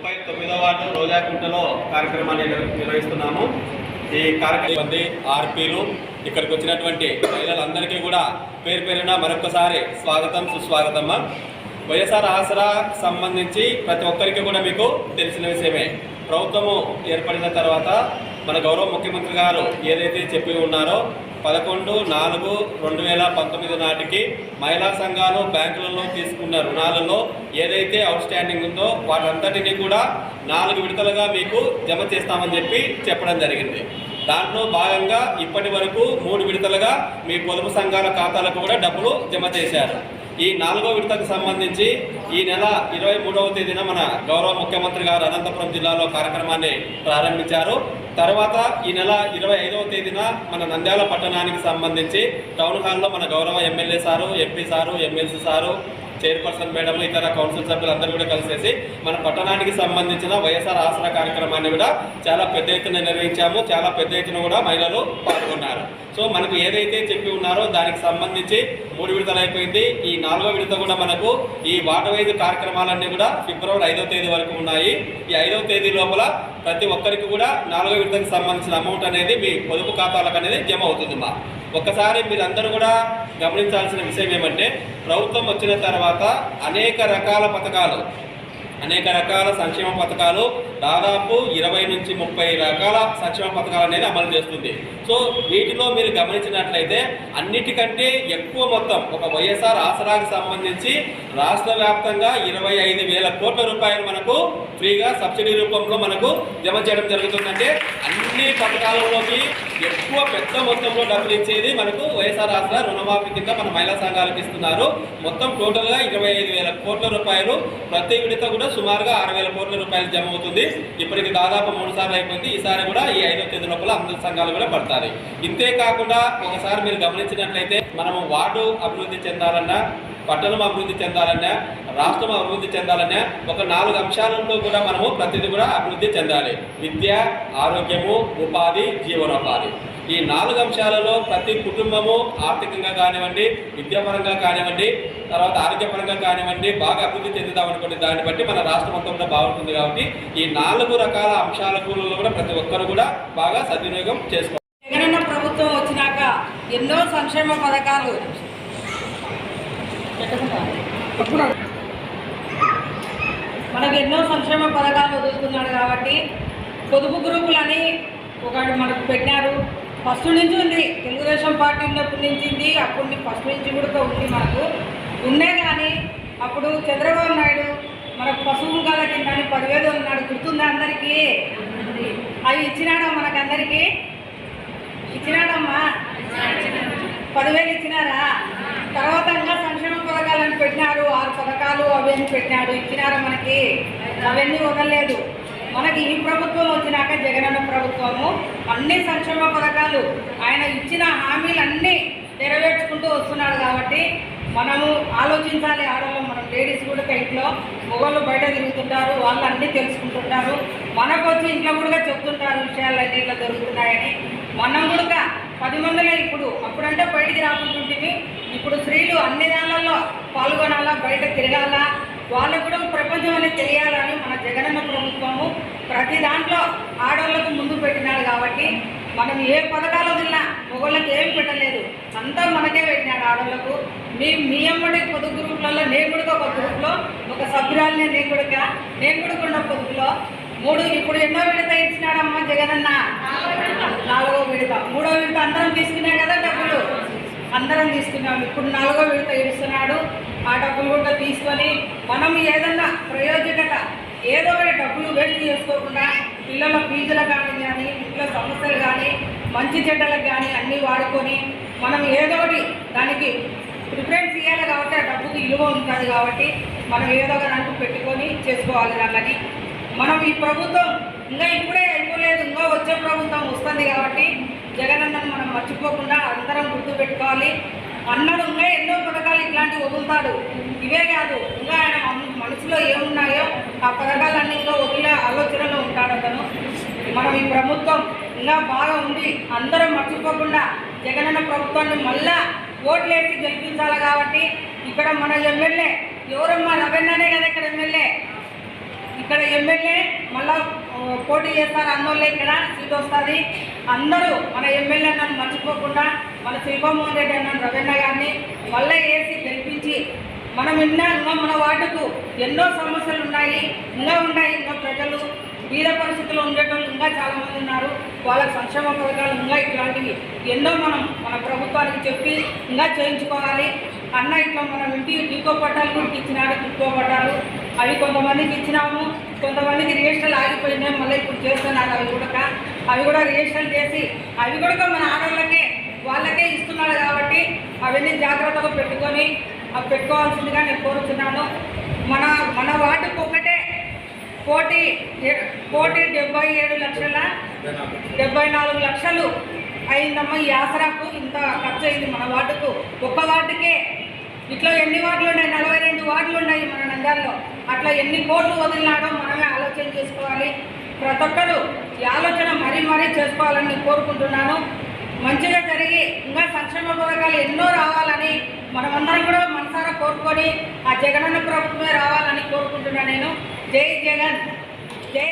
ముప్పై తొమ్మిదో వార్డు రోజాకుంటలో కార్యక్రమాన్ని నిర్వహిస్తున్నాము. ఈ కార్యక్రమం మంది ఆర్పీలు ఇక్కడికి వచ్చినటువంటి మహిళలందరికీ కూడా పేరు పేరున మరొకసారి స్వాగతం సుస్వాగతమ్మ. వైఎస్ఆర్ ఆసరా సంబంధించి ప్రతి ఒక్కరికి కూడా మీకు తెలిసిన విషయమే. ప్రభుత్వము ఏర్పడిన తర్వాత మన గౌరవ ముఖ్యమంత్రి గారు ఏదైతే చెప్పి ఉన్నారో పదకొండు నాలుగు రెండు వేల పంతొమ్మిది నాటికి మహిళా సంఘాలు బ్యాంకులలో తీసుకున్న రుణాలలో ఏదైతే అవుట్ స్టాండింగ్ ఉందో వాటంతటిని కూడా నాలుగు విడతలుగా మీకు జమ చేస్తామని చెప్పి చెప్పడం జరిగింది. దాంట్లో భాగంగా ఇప్పటి వరకు మూడు విడతలుగా మీ పొదుపు సంఘాల ఖాతాలకు కూడా డబ్బులు జమ చేశారు. ఈ నాలుగో విడతకు సంబంధించి ఈ నెల ఇరవై మూడవ తేదీన మన గౌరవ ముఖ్యమంత్రి గారు అనంతపురం జిల్లాలో కార్యక్రమాన్ని ప్రారంభించారు. తర్వాత ఈ నెల ఇరవై ఐదవ తేదీన మన నంద్యాల పట్టణానికి సంబంధించి టౌన్ హాల్లో మన గౌరవ MLA sir MP sir MLC sir chairperson madam ఇతర కౌన్సిల్ సభ్యులు అందరూ కూడా కలిసేసి మన పట్టణానికి సంబంధించిన వైఎస్ఆర్ ఆసరా కార్యక్రమాన్ని కూడా చాలా పెద్ద ఎత్తున నిర్వహించాము. చాలా పెద్ద ఎత్తున కూడా మహిళలు పాల్గొన్నారు. సో మనకు ఏదైతే చెప్పి ఉన్నారో దానికి సంబంధించి మూడు విడతలు అయిపోయింది. ఈ నాలుగో విడత కూడా మనకు ఈ వాటవైదు కార్యక్రమాలన్నీ కూడా ఫిబ్రవరి ఐదో తేదీ వరకు ఉన్నాయి. ఈ ఐదవ తేదీ లోపల ప్రతి ఒక్కరికి కూడా నాలుగో విడతకు సంబంధించిన అమౌంట్ అనేది మీ పొదుపు ఖాతాలకు అనేది జమ అవుతుంది మా. ఒక్కసారి మీరందరూ కూడా గమనించాల్సిన విషయం ఏమంటే ప్రభుత్వం వచ్చిన తర్వాత అనేక రకాల పథకాలు అనేక రకాల సంక్షేమ పథకాలు దాదాపు ఇరవై నుంచి ముప్పై రకాల సంక్షేమ పథకాలు అనేది అమలు చేస్తుంది. సో వీటిలో మీరు గమనించినట్లయితే అన్నిటికంటే ఎక్కువ మొత్తం ఒక వైఎస్ఆర్ ఆసరాకి సంబంధించి రాష్ట్ర వ్యాప్తంగా ఇరవై ఐదు వేల కోట్ల రూపాయలు మనకు ఫ్రీగా సబ్సిడీ రూపంలో మనకు జమ చేయడం జరుగుతుందంటే అన్ని పథకాలలోకి ఎక్కువ పెద్ద మొత్తంలో డబ్బులు ఇచ్చేది మనకు వైఎస్ఆర్ ఆసరా రుణమాఫీ కింద మన మహిళా సంఘాలకు ఇస్తున్నారు. మొత్తం టోటల్గా ఇరవై ఐదు వేల కోట్ల రూపాయలు ప్రతి విడత కూడా సుమారుగా ఆరు వేల కోట్ల రూపాయలు జమ అవుతుంది. ఇప్పటికి దాదాపు మూడు సార్లు అయిపోయింది. ఈసారి కూడా ఈ ఐదో తేదీ లోపల అందరి సంఘాలు కూడా పడతాయి ఇంతే కాకుండా ఒకసారి మీరు గమనించినట్లయితే మనము వార్డు అభివృద్ధి చెందాలన్నా పట్టణం అభివృద్ధి చెందాలన్నా రాష్ట్రం అభివృద్ధి చెందాలన్నా ఒక నాలుగు అంశాలలో కూడా మనము ప్రతిదీ కూడా అభివృద్ధి చెందాలి. విద్య ఆరోగ్యము ఉపాధి జీవనోపాధి. ఈ నాలుగు అంశాలలో ప్రతి కుటుంబము ఆర్థికంగా కానివ్వండి విద్యాపరంగా కానివ్వండి తర్వాత ఆరోగ్యపరంగా కానివ్వండి బాగా అభివృద్ధి చెందుతామనుకోండి దాన్ని బట్టి మన రాష్ట్రం మొత్తం కూడా బాగుంటుంది కాబట్టి ఈ నాలుగు రకాల అంశాలకు కూడా ప్రతి ఒక్కరు కూడా బాగా సద్వినియోగం చేసుకోవాలి. జగనన్న ప్రభుత్వం వచ్చినాక ఎన్నో సంక్షేమ పథకాలు మనకు ఎన్నో సంక్షేమ పథకాలు వదులుతున్నాడు కాబట్టి పొదుపు గ్రూపులని ఒకటి మనకు పెట్టారు. ఫస్ట్ నుంచి ఉంది. తెలుగుదేశం పార్టీ ఉన్నప్పటి నుంచి ఉంది. అప్పటి ఫస్ట్ నుంచి కూడా ఉంది మనకు ఉండే కానీ అప్పుడు చంద్రబాబు నాయుడు మనకు పశువు గల కింద అని పదివేలు ఉన్నాడు గుర్తుందా అందరికీ? అవి ఇచ్చినాడా మనకందరికీ? ఇచ్చినాడమ్మా? పదివేలు ఇచ్చినారా? తర్వాత ఇంకా సంక్షేమ పథకాలను పెట్టినారు. ఆరు పథకాలు అవన్నీ పెట్టినాడు ఇచ్చినారా మనకి? అవన్నీ వదలలేదు. మనకి ఈ ప్రభుత్వం వచ్చినాక జగనన్న ప్రభుత్వము అన్ని సంక్షేమ పథకాలు ఆయన ఇచ్చిన హామీలన్నీ నెరవేర్చుకుంటూ వస్తున్నాడు కాబట్టి మనము ఆలోచించాలి ఆడవాళ్ళు. మనం లేడీస్ కూడా ఇంట్లో మొగళ్ళు బయట తిరుగుతుంటారు వాళ్ళు అన్నీ తెలుసుకుంటుంటారు. మనకు వచ్చి ఇంట్లో కూడా చెప్తుంటారు విషయాలన్నీ ఇట్లా జరుగుతున్నాయని మనం కూడా పది మందిలో ఇప్పుడు అప్పుడంటే బయటికి రాకుంటుంటివి ఇప్పుడు స్త్రీలు అన్ని దానిలలో పాల్గొనాలా బయట తిరగాలా? వాళ్ళకు కూడా ప్రపంచం అనేది తెలియాలా? ప్రతి దాంట్లో ఆడవాళ్ళకు ముందు పెట్టినాడు కాబట్టి మనం ఏ పథకాలు వదిలినా మొగళ్ళకి ఏం పెట్టలేదు. అంతా మనకే పెట్టినాడు ఆడవాళ్ళకు మీ మీ అమ్మడి పొదుపు గ్రూప్లలో నేను కూడా ఒక గ్రూప్లో ఒక సభ్యురాలని నేను కూడా నేను కూడా ఉన్న పొదుపులో. మూడు ఇప్పుడు ఎన్నో విడత ఇచ్చినాడమ్మా జగనన్న? నాలుగో విడత. మూడో విడత అందరం తీసుకున్నాం కదా డబ్బులు? అందరం తీసుకున్నాం. ఇప్పుడు నాలుగో విడత ఇస్తున్నాడు. ఆ డబ్బులు కూడా తీసుకొని మనం ఏదన్నా ప్రయోజకత ఏదో ఒకటి డబ్బులు వేస్ట్ చేసుకోకుండా పిల్లల ఫీజుల కానీ కానీ ఇంట్లో సమస్యలు కానీ మంచి చెడ్డలకు కానీ అన్నీ వాడుకొని మనం ఏదో ఒకటి దానికి ప్రిఫరెన్స్ ఇవ్వాలి కాబట్టి ఆ డబ్బుకి విలువ ఉంటుంది కాబట్టి మనం ఏదో ఒక దానికి పెట్టుకొని చేసుకోవాలి దాన్ని మనం ఈ ప్రభుత్వం ఇంకా ఇప్పుడే అయిపోలేదు ఇంకా వచ్చే ప్రభుత్వం వస్తుంది కాబట్టి జగనన్నను మనం మర్చిపోకుండా అందరం గుర్తు పెట్టుకోవాలి అన్నడు ఇంకా ఎన్నో పథకాలు ఇట్లాంటివి వదులుతాడు. ఇవే కాదు ఇంకా ఆయన మనసులో ఏమున్నా ఆ పథకాలన్నీ ఇంకా ఆలోచనలో ఉంటాడు అతను. మనం ఈ ప్రభుత్వం ఇంకా బాగా ఉంది అందరం మర్చిపోకుండా జగనన్న ప్రభుత్వాన్ని మళ్ళా ఓట్లేసి గెలిపించాలి కాబట్టి ఇక్కడ మన ఎమ్మెల్యే ఎవరమ్మా రవెన్ననే కదా ఇక్కడ ఎమ్మెల్యే? ఇక్కడ ఎమ్మెల్యే మళ్ళా పోటీ చేస్తారు అన్నోళ్ళే ఇక్కడ సీట్ వస్తుంది. అందరూ మన ఎమ్మెల్యే నన్ను మర్చిపోకుండా మన శిల్పమోహన్ రెడ్డి అన్న రవీణ గారిని మళ్ళీ వేసి గెలిపించి మనం ఇంకా ఇంకా మన వార్డుకు ఎన్నో సమస్యలు ఉన్నాయి ఇంకా ఉన్నాయి. ఇంకా ప్రజలు బీద పరిస్థితుల్లో ఉండేటోళ్ళు ఇంకా చాలామంది ఉన్నారు. వాళ్ళకి సంక్షేమ పథకాలు ఇంకా ఇట్లాంటివి ఎన్నో మనం మన ప్రభుత్వానికి చెప్పి ఇంకా చేయించుకోవాలి. అన్న ఇట్లా మనం ఇంటి ఇంకో పట్టాలు కూడా ఇచ్చినాడు ఇంకో పట్టాలు. అవి కొంతమందికి ఇచ్చినాము. కొంతమందికి రిజిస్టర్లు ఆగిపోయినాయి. మళ్ళీ ఇప్పుడు చేస్తున్నారు అవి కూడా. అవి కూడా రిజిస్టర్ చేసి అవి కూడా మన ఆడవాళ్ళకే వాళ్ళకే ఇస్తున్నాడు కాబట్టి అవన్నీ జాగ్రత్తగా పెట్టుకొని పెట్టుకోవాల్సిందిగా నేను కోరుతున్నాను మన మన వార్డుకు ఒకటే కోటి కోటి డెబ్బై ఏడు లక్షల డెబ్బై నాలుగు లక్షలు అయిందమ్మా ఈ ఆసరాకు. ఇంత ఖర్చు అయింది మన వార్డుకు. ఒక్క వార్డుకే ఇట్లా ఎన్ని వార్డులు ఉన్నాయి నలభై రెండు వార్డులు ఉన్నాయి మన నంద్యాలలో. అట్లా ఎన్ని కోట్లు వదిలినాడో మనమే ఆలోచన చేసుకోవాలి. ప్రతి ఒక్కరు ఈ ఆలోచన మరీ మరీ చేసుకోవాలని కోరుకుంటున్నాను. మంచిగా జరిగి ఇంకా సంక్షేమ పథకాలు ఎన్నో రావాలని మనమందరం కూడా మనసారా కోరుకొని ఆ జగనన్న ప్రభుత్వమే రావాలని కోరుకుంటున్నాను నేను. జై జగన్. జై